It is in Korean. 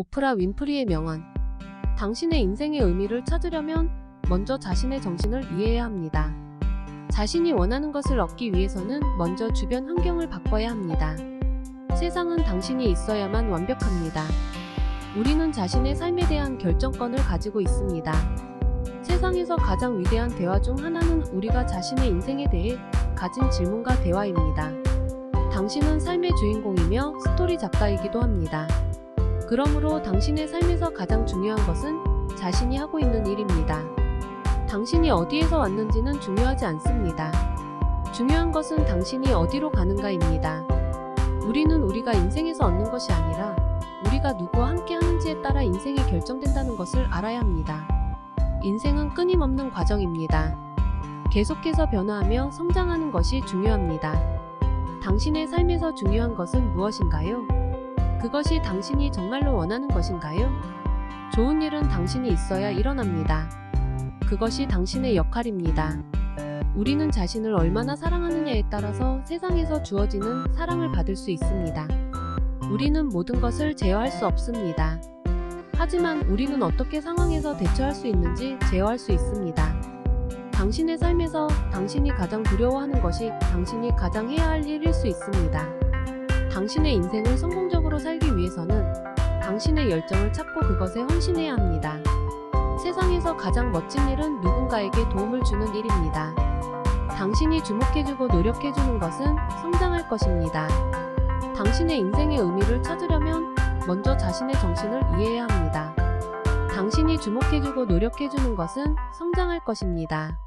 오프라 윈프리의 명언. 당신의 인생의 의미를 찾으려면 먼저 자신의 정신을 이해해야 합니다. 자신이 원하는 것을 얻기 위해서는 먼저 주변 환경을 바꿔야 합니다. 세상은 당신이 있어야만 완벽합니다. 우리는 자신의 삶에 대한 결정권을 가지고 있습니다. 세상에서 가장 위대한 대화 중 하나는 우리가 자신의 인생에 대해 가진 질문과 대화입니다. 당신은 삶의 주인공이며 스토리 작가이기도 합니다. 그러므로 당신의 삶에서 가장 중요한 것은 자신이 하고 있는 일입니다. 당신이 어디에서 왔는지는 중요하지 않습니다. 중요한 것은 당신이 어디로 가는가입니다. 우리는 우리가 인생에서 얻는 것이 아니라 우리가 누구와 함께 하는지에 따라 인생이 결정된다는 것을 알아야 합니다. 인생은 끊임없는 과정입니다. 계속해서 변화하며 성장하는 것이 중요합니다. 당신의 삶에서 중요한 것은 무엇인가요? 그것이 당신이 정말로 원하는 것인가요? 좋은 일은 당신이 있어야 일어납니다. 그것이 당신의 역할입니다. 우리는 자신을 얼마나 사랑하느냐에 따라서 세상에서 주어지는 사랑을 받을 수 있습니다. 우리는 모든 것을 제어할 수 없습니다. 하지만 우리는 어떻게 상황에서 대처할 수 있는지 제어할 수 있습니다. 당신의 삶에서 당신이 가장 두려워하는 것이 당신이 가장 해야 할 일일 수 있습니다. 당신의 인생을 성공적으로 살기 위해서는 당신의 열정을 찾고 그것에 헌신해야 합니다. 세상에서 가장 멋진 일은 누군가에게 도움을 주는 일입니다. 당신이 주목해주고 노력해주는 것은 성장할 것입니다. 당신의 인생의 의미를 찾으려면 먼저 자신의 정신을 이해해야 합니다. 당신이 주목해주고 노력해주는 것은 성장할 것입니다.